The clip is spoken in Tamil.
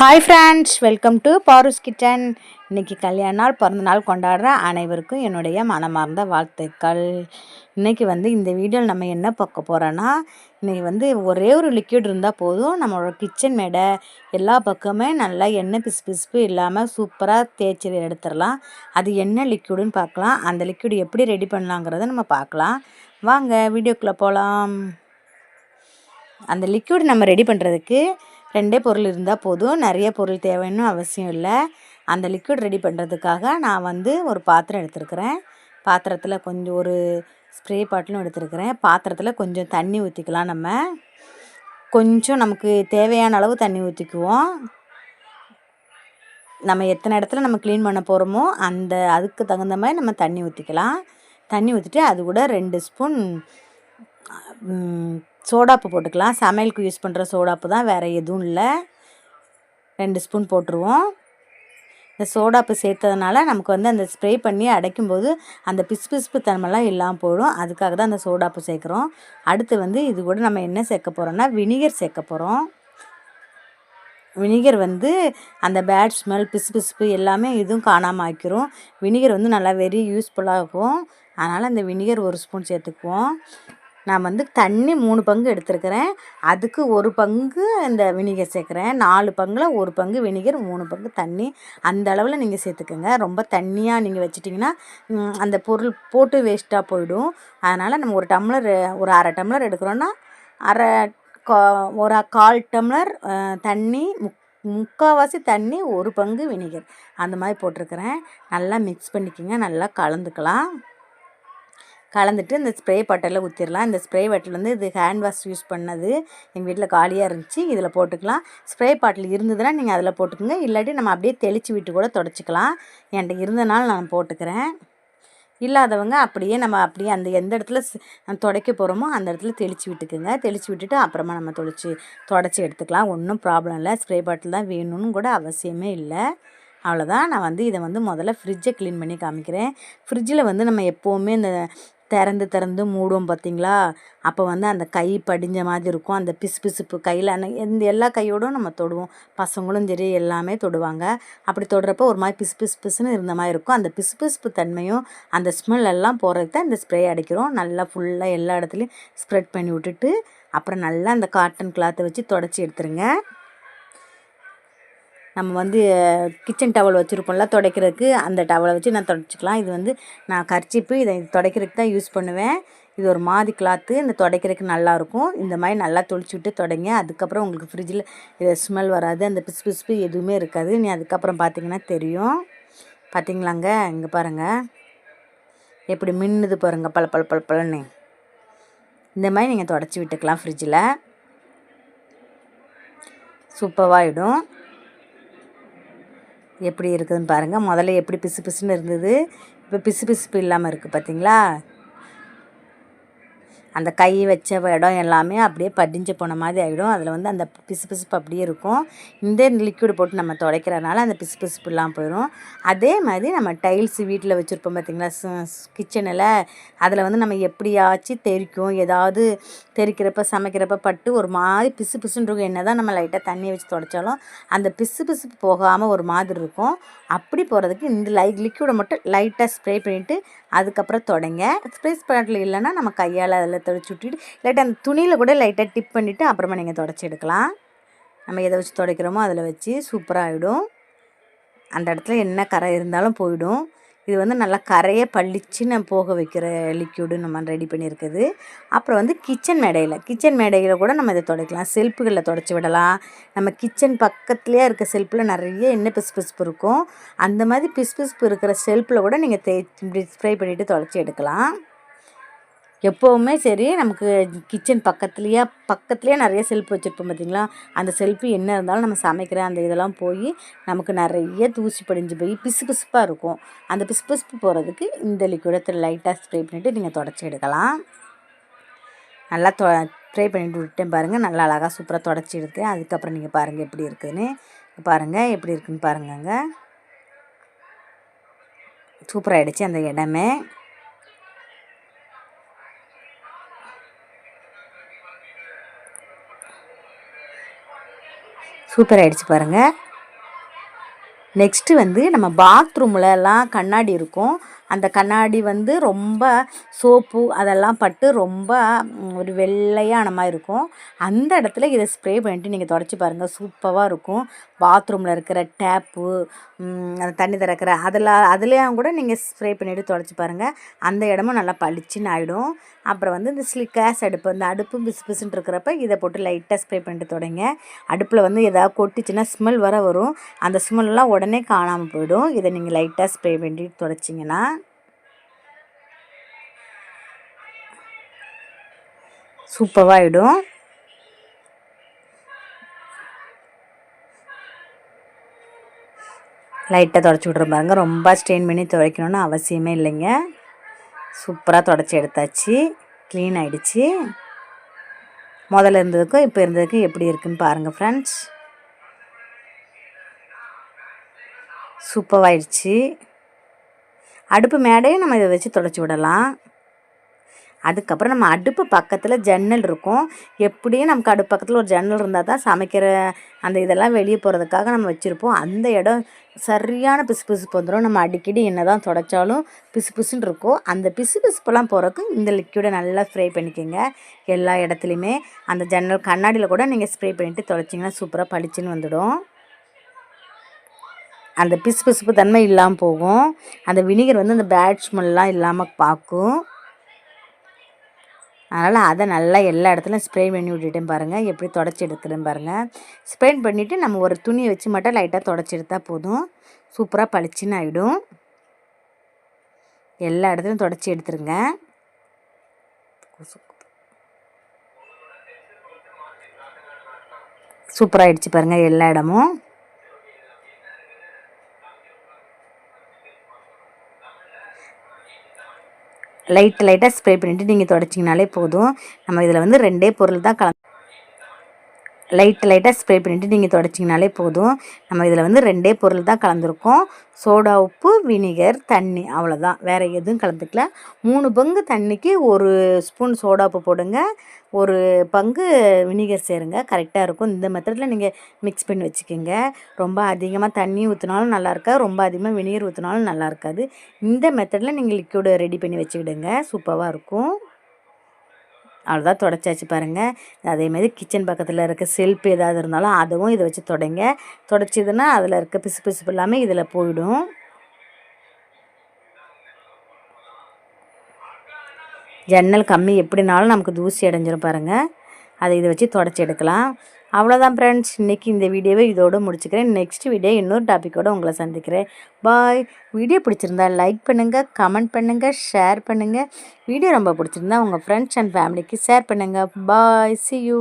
Hi friends welcome to Paru's kitchen இன்னைக்கு கல்யாண நாள் பிறந்த நாள் கொண்டாடுற அனைவருக்கும் என்னுடைய மனமார்ந்த வாழ்த்துக்கள். இன்றைக்கி வந்து இந்த வீடியோவில் நம்ம என்ன பார்க்க போகிறோன்னா இன்றைக்கி வந்து ஒரே ஒரு லிக்விட் இருந்தால் போதும். நம்மளோட கிச்சன் மேடை எல்லா பக்கமே நல்லா எண்ணெய் பிசு பிசுப்பு இல்லாமல் சூப்பராக தேய்ச்சி எடுத்துடலாம். அது என்ன லிக்யூடுன்னு பார்க்கலாம். அந்த லிக்யூடு எப்படி ரெடி பண்ணலாங்கிறத நம்ம பார்க்கலாம். வாங்க வீடியோக்குள்ளே போகலாம் அந்த லிக்யூடு நம்ம ரெடி பண்ணுறதுக்கு ரெண்டே பொருள் இருந்தால் போதும். நிறைய பொருள் தேவைன்னு அவசியம் இல்லை. அந்த லிக்விட் ரெடி பண்ணுறதுக்காக நான் வந்து ஒரு பாத்திரம் எடுத்துருக்கிறேன். பாத்திரத்தில் கொஞ்சம் ஒரு ஸ்ப்ரே பாட்டிலும் எடுத்துருக்கிறேன். பாத்திரத்தில் கொஞ்சம் தண்ணி ஊற்றிக்கலாம் நம்ம. கொஞ்சம் நமக்கு தேவையான அளவு தண்ணி ஊற்றிக்குவோம் நம்ம எத்தனை இடத்துல நம்ம க்ளீன் பண்ண போகிறோமோ அந்த அதுக்கு தகுந்த மாதிரி நம்ம தண்ணி ஊற்றிக்கலாம் தண்ணி ஊற்றிட்டு அது கூட ரெண்டு ஸ்பூன் சோடாப்பு போட்டுக்கலாம். சமையலுக்கு யூஸ் பண்ணுற சோடாப்பு தான் வேறு எதுவும் இல்லை. ரெண்டு ஸ்பூன் போட்டுருவோம். இந்த சோடாப்பு சேர்த்ததுனால நமக்கு வந்து அந்த ஸ்ப்ரே பண்ணி அடைக்கும்போது அந்த பிசு பிசுப்பு தன்மைலாம் இல்லாமல் போயிடும். அதுக்காக தான் அந்த சோடாப்பு சேர்க்குறோம். அடுத்து வந்து இது கூட நம்ம என்ன சேர்க்க போகிறோம்னா வினிகர் சேர்க்க போகிறோம் வினிகர் வந்து அந்த பேட் ஸ்மெல் பிசு பிசுப்பு எல்லாமே இதுவும் காணாமல் ஆக்கிரும். வினிகர் வந்து நல்லா வெரி யூஸ்ஃபுல்லாக இருக்கும். அதனால் அந்த வினிகர் ஒரு ஸ்பூன் சேர்த்துக்குவோம். நான் வந்து தண்ணி மூணு பங்கு எடுத்துருக்கிறேன். அதுக்கு ஒரு பங்கு இந்த வினிகர் சேர்க்குறேன். நாலு பங்கில் ஒரு பங்கு வினிகர் மூணு பங்கு தண்ணி. அந்த அளவில் நீங்கள் சேர்த்துக்கோங்க. ரொம்ப தண்ணியாக நீங்கள் வச்சிட்டிங்கன்னா அந்த பொருள் போட்டு வேஸ்ட்டாக போயிடும். அதனால் நம்ம ஒரு டம்ளர் ஒரு அரை டம்ளர் எடுக்கிறோன்னா அரை கா ஒரு கால் டம்ளர் தண்ணி முக் முக்கால்வாசி தண்ணி ஒரு பங்கு வினிகர். அந்த மாதிரி போட்டிருக்கிறேன். நல்லா மிக்ஸ் பண்ணிக்கோங்க. நல்லா கலந்துக்கலாம். கலந்துட்டு இந்த ஸ்ப்ரே பாட்டிலில் ஊற்றிடலாம் இந்த ஸ்ப்ரே பாட்டில் வந்து இது ஹேண்ட் வாஷ் யூஸ் பண்ணது எங்கள் வீட்டில் காலியாக இருந்துச்சு. இதில் போட்டுக்கலாம். ஸ்ப்ரே பாட்டில் இருந்ததுன்னா நீங்கள் அதில் போட்டுக்கோங்க. இல்லாட்டி நம்ம அப்படியே தெளித்து விட்டு கூட தொடச்சிக்கலாம். என்கிட்ட இருந்தனால நான் போட்டுக்கிறேன். இல்லாதவங்க அப்படியே நம்ம அப்படியே அந்த எந்த இடத்துல துடைக்க போகிறோமோ அந்த இடத்துல தெளித்து விட்டுக்குங்க. தெளித்து விட்டுட்டு அப்புறமா நம்ம தொளிச்சு தொடச்சி எடுத்துக்கலாம். ஒன்றும் ப்ராப்ளம் இல்லை. ஸ்ப்ரே பாட்டில் தான் வேணும்னு கூட அவசியமே இல்லை. அவ்வளோதான் நான் வந்து இதை வந்து முதல்ல ஃப்ரிட்ஜை க்ளீன் பண்ணி காமிக்கிறேன். ஃப்ரிட்ஜில் வந்து நம்ம எப்போவுமே இந்த திறந்து திறந்து மூடும் பார்த்திங்களா? அப்போ வந்து அந்த கை படிஞ்ச மாதிரி இருக்கும். அந்த பிசு பிசுப்பு கையில் எந்த எல்லா கையோடும் நம்ம தொடுவோம். பசங்களும் சரி எல்லாமே தொடுவாங்க. அப்படி தொடுறப்போ ஒரு மாதிரி பிசு பிசு பிசுன்னு இருந்த மாதிரி இருக்கும். அந்த பிசு பிசுப்பு தன்மையும் அந்த ஸ்மெல் எல்லாம் போகிறதுக்கு தான் இந்த ஸ்ப்ரே அடிக்கிறோம். நல்லா ஃபுல்லாக எல்லா இடத்துலையும் ஸ்ப்ரெட் பண்ணி விட்டுட்டு அப்புறம் நல்லா அந்த காட்டன் கிளாத்தை வச்சு தொடச்சி எடுத்துருங்க. நம்ம வந்து கிச்சன் டவல் வச்சுருப்போம்ல துடைக்கிறதுக்கு அந்த டவலை வச்சு நான் துடைச்சிக்கலாம். இது வந்து நான் கர்ச்சிப்பு இதை துடைக்கிறதுக்கு தான் யூஸ் பண்ணுவேன். இது ஒரு மாதிரி கிளாத்து இந்த துடைக்கிறதுக்கு நல்லாயிருக்கும் இந்த மாதிரி நல்லா தொளிச்சு விட்டு தொடங்க. அதுக்கப்புறம் உங்களுக்கு ஃப்ரிட்ஜில் இதை ஸ்மெல் வராது அந்த பிசு பிசுப்பு எதுவுமே இருக்காது. நீ அதுக்கப்புறம் பார்த்தீங்கன்னா தெரியும். பார்த்தீங்களாங்க இங்கே பாருங்கள் எப்படி மின்னுது பாருங்கள் பல பல பல பலன்னு இந்த மாதிரி நீங்கள் தொடச்சி விட்டுக்கலாம் ஃப்ரிட்ஜில் சூப்பராகிடும் எப்படி இருக்குதுன்னு பாருங்கள் முதல்ல எப்படி பிசு பிசுன்னு இருந்தது. இப்போ பிசு பிசுப்பு இல்லாமல் இருக்குது பார்த்தீங்களா? அந்த கை வச்ச இடம் எல்லாமே அப்படியே படிஞ்சு போன மாதிரி ஆகிடும் அதில் வந்து அந்த பிசு பிசுப்பு அப்படியே இருக்கும். இந்த லிக்விட் போட்டு நம்ம துடைக்கிறனால அந்த பிசு பிசுப்புலாம் போயிடும் அதே மாதிரி நம்ம டைல்ஸ் வீட்டில் வச்சுருப்போம் பார்த்திங்களா கிச்சனில் அதில் வந்து நம்ம எப்படியாச்சும் தெரிக்கும் ஏதாவது தெரிக்கிறப்ப சமைக்கிறப்ப பட்டு ஒரு மாதிரி பிசு பிசுன்னு இருக்கும். என்ன தான் நம்ம லைட்டாக தண்ணியை வச்சு துடைச்சாலும் அந்த பிசு பிசுப்பு போகாமல் ஒரு மாதிரி இருக்கும். அப்படி போகிறதுக்கு இந்த லை லிக்விடை மட்டும் லைட்டாக ஸ்ப்ரே பண்ணிவிட்டு அதுக்கப்புறம் தொடங்க. ஸ்ப்ரேஸ் ஸ்பாட்டில் இல்லைன்னா நம்ம கையால் அதில் தொடச்சி விட்டுட்டு இல்லாட்டி அந்த துணியில் கூட லைட்டாக டிப் பண்ணிவிட்டு அப்புறமா நீங்கள் தொடச்சி எடுக்கலாம். நம்ம எதை வச்சு துடைக்கிறோமோ அதில் வச்சு சூப்பராகிடும் அந்த இடத்துல என்ன கரை இருந்தாலும் போயிடும். இது வந்து நல்லா கரையை பளிச்சுன்னு போக வைக்கிற லிக்யூடு நம்ம ரெடி பண்ணியிருக்குது. அப்புறம் வந்து கிச்சன் மேடையில் கிச்சன் மேடையில் கூட நம்ம இதை துடைக்கலாம். செல்ஃபுகளில் தொடச்சி விடலாம். நம்ம கிச்சன் பக்கத்துலேயே இருக்க செல்ஃபில் நிறைய எண்ணெய் பிசு பிசுப்பு இருக்கும். அந்த மாதிரி பிசு பிசுப்பு இருக்கிற செல்ஃபில் கூட நீங்கள் தே இப்படி ஸ்ப்ரே பண்ணிவிட்டு தொடச்சி எடுக்கலாம். எப்போவுமே சரி நமக்கு கிச்சன் பக்கத்துலேயே பக்கத்துலேயே நிறைய செல்ஃப் வச்சுருப்போம் பார்த்திங்களா அந்த செல்ஃபு என்ன இருந்தாலும் நம்ம சமைக்கிற அந்த இதெல்லாம் போய் நமக்கு நிறைய தூசி படிஞ்சு போய் பிசு பிசுப்பாக இருக்கும். அந்த பிசு பிசுப்பு போகிறதுக்கு இந்த லிக்விடத்தில் லைட்டாக ஸ்ப்ரே பண்ணிவிட்டு நீங்கள் தொடச்சி எடுக்கலாம். நல்லா தொ ஸ்ப்ரே பண்ணிவிட்டு விட்டேன் பாருங்கள் நல்லா அழகாக சூப்பராக தொடச்சி எடுத்து அதுக்கப்புறம் நீங்கள் பாருங்கள் எப்படி இருக்குதுன்னு பாருங்கள் எப்படி இருக்குதுன்னு பாருங்கங்க. சூப்பராகிடுச்சு அந்த இடமே. சூப்பர் ஆகிடுச்சு பாருங்கள் நெக்ஸ்ட்டு வந்து நம்ம பாத்ரூம்லலாம் கண்ணாடி இருக்கும். அந்த கண்ணாடி வந்து ரொம்ப சோப்பு அதெல்லாம் பட்டு ரொம்ப ஒரு வெள்ளையான மாதிரி இருக்கும். அந்த இடத்துல இதை ஸ்ப்ரே பண்ணிட்டு நீங்கள் தொடச்சி பாருங்கள் சூப்பராக இருக்கும். பாத்ரூமில் இருக்கிற டேப்பு அந்த தண்ணி திறக்கிற அதில் அதுலேயும் கூட நீங்கள் ஸ்ப்ரே பண்ணிவிட்டு தொடச்சி பாருங்கள் அந்த இடமும் நல்லா பளிச்சுன்னு ஆகிடும் அப்புறம் வந்து இந்த ஸ்லி கேஸ் அடுப்பு அந்த அடுப்பு பிசு பிசுன்னு இருக்கிறப்ப இதை போட்டு லைட்டாக ஸ்ப்ரே பண்ணிட்டு தொடங்க. அடுப்பில் வந்து எதாவது கொட்டிச்சுன்னா ஸ்மெல் வர வரும். அந்த ஸ்மெல்லாம் உடனே காணாமல் போயிடும். இதை நீங்கள் லைட்டாக ஸ்ப்ரே பண்ணிட்டு தொடச்சிங்கன்னா சூப்பராகிடும் லைட்டாக தொடச்சி விட்றோம் பாருங்க. ரொம்ப ஸ்ட்ரெயின் பண்ணி துவைக்கணும்னு அவசியமே இல்லைங்க. சூப்பராக தொடச்சி எடுத்தாச்சு. க்ளீன் ஆகிடுச்சு முதல்ல இருந்ததுக்கும் இப்போ இருந்ததுக்கும் எப்படி இருக்குன்னு பாருங்கள் ஃப்ரெண்ட்ஸ் சூப்பராகிடுச்சு அடுப்பு மேடையும் நம்ம இதை வச்சு தொடச்சி விடலாம். அதுக்கப்புறம் நம்ம அடுப்பு பக்கத்தில் ஜன்னல் இருக்கும். எப்படியும் நமக்கு அடுப்பு பக்கத்தில் ஒரு ஜன்னல் இருந்தால் தான் சமைக்கிற அந்த இதெல்லாம் வெளியே போகிறதுக்காக நம்ம வச்சுருப்போம். அந்த இடம் சரியான பிசு பிசுப்பு வந்துடும் நம்ம அடிக்கடி என்ன தான் தொடச்சாலும் பிசு பிசுன்னு இருக்கும். அந்த பிசு பிசுப்பெல்லாம் போகிறதுக்கு இந்த லிக்யூடை நல்லா ஸ்ப்ரே பண்ணிக்கோங்க. எல்லா இடத்துலையுமே அந்த ஜன்னல் கண்ணாடியில் கூட நீங்கள் ஸ்ப்ரே பண்ணிவிட்டு தொடச்சிங்கன்னா சூப்பராக பளிச்சுன்னு வந்துடும். அந்த பிசு பிசுப்பு தன்மை இல்லாமல் போகும். அந்த வினிகர் வந்து அந்த பேட் ஸ்மெல்லாம் இல்லாமல் பார்க்கும் அதனால் அதை நல்லா எல்லா இடத்துலையும் ஸ்ப்ரே பண்ணி விட்டுட்டேன் பாருங்கள் எப்படி தொடச்சி எடுக்கிறேன் பாருங்கள் ஸ்ப்ரே பண்ணிவிட்டு நம்ம ஒரு துணியை வச்சு மட்டும் லைட்டாக தொடச்சி எடுத்தால் போதும். சூப்பராக பளிச்சுன்னு ஆகிடும் எல்லா இடத்துலையும் தொடச்சி எடுத்துருங்க. சூப்பராகிடுச்சு பாருங்கள் எல்லா இடமும். லைட் லைட்டாக ஸ்ப்ரே பண்ணிவிட்டு நீங்கள் தொடச்சிங்கனாலே போதும். நம்ம இதில் வந்து ரெண்டே பொருள் தான் கலந்து லைட் லைட்டாக ஸ்ப்ரே பண்ணிவிட்டு நீங்கள் தொடச்சிங்கனாலே போதும். நம்ம இதில் வந்து ரெண்டே பொருள் தான் கலந்துருக்கோம். சோடா உப்பு வினிகர் தண்ணி அவ்வளோதான் வேறு எதுவும் கலந்துக்கல. மூணு பங்கு தண்ணிக்கு ஒரு ஸ்பூன் சோடா உப்பு போடுங்க. ஒரு பங்கு வினிகர் சேருங்க. கரெக்டாக இருக்கும். இந்த மெத்தடில் நீங்கள் மிக்ஸ் பண்ணி வச்சுக்கோங்க. ரொம்ப அதிகமாக தண்ணி ஊற்றினாலும் நல்லா இருக்காது. ரொம்ப அதிகமாக வினிகர் ஊற்றினாலும் நல்லா இருக்காது. இந்த மெத்தடில் நீங்கள் லிக்விடு ரெடி பண்ணி வச்சுக்கிடுங்க. சூப்பராக இருக்கும். அவ்வளோதான் தொடச்சாச்சு பாருங்கள் அதேமாதிரி கிச்சன் பக்கத்தில் இருக்க செல்ஃப் ஏதாவது இருந்தாலும் அதுவும் இதை வச்சு தொடங்க. தொடச்சிதுன்னா அதில் இருக்க பிசு பிசுப்பு எல்லாமே இதில் போயிடும். ஜன்னல் கம்மி எப்படினாலும் நமக்கு தூசி அடைஞ்சிரும் பாருங்கள் அதை இதை வச்சு தொடச்சி எடுக்கலாம். அவ்வளோதான் ஃப்ரெண்ட்ஸ் இன்றைக்கி இந்த வீடியோவை இதோடு முடிச்சுக்கிறேன். நெக்ஸ்ட் வீடியோ இன்னொரு டாப்பிக்கோடு உங்களை சந்திக்கிறேன். பாய் வீடியோ பிடிச்சிருந்தா லைக் பண்ணுங்கள் கமெண்ட் பண்ணுங்கள் ஷேர் பண்ணுங்கள் வீடியோ ரொம்ப பிடிச்சிருந்தா உங்கள் ஃப்ரெண்ட்ஸ் அண்ட் ஃபேமிலிக்கு ஷேர் பண்ணுங்கள் பாய் சி யூ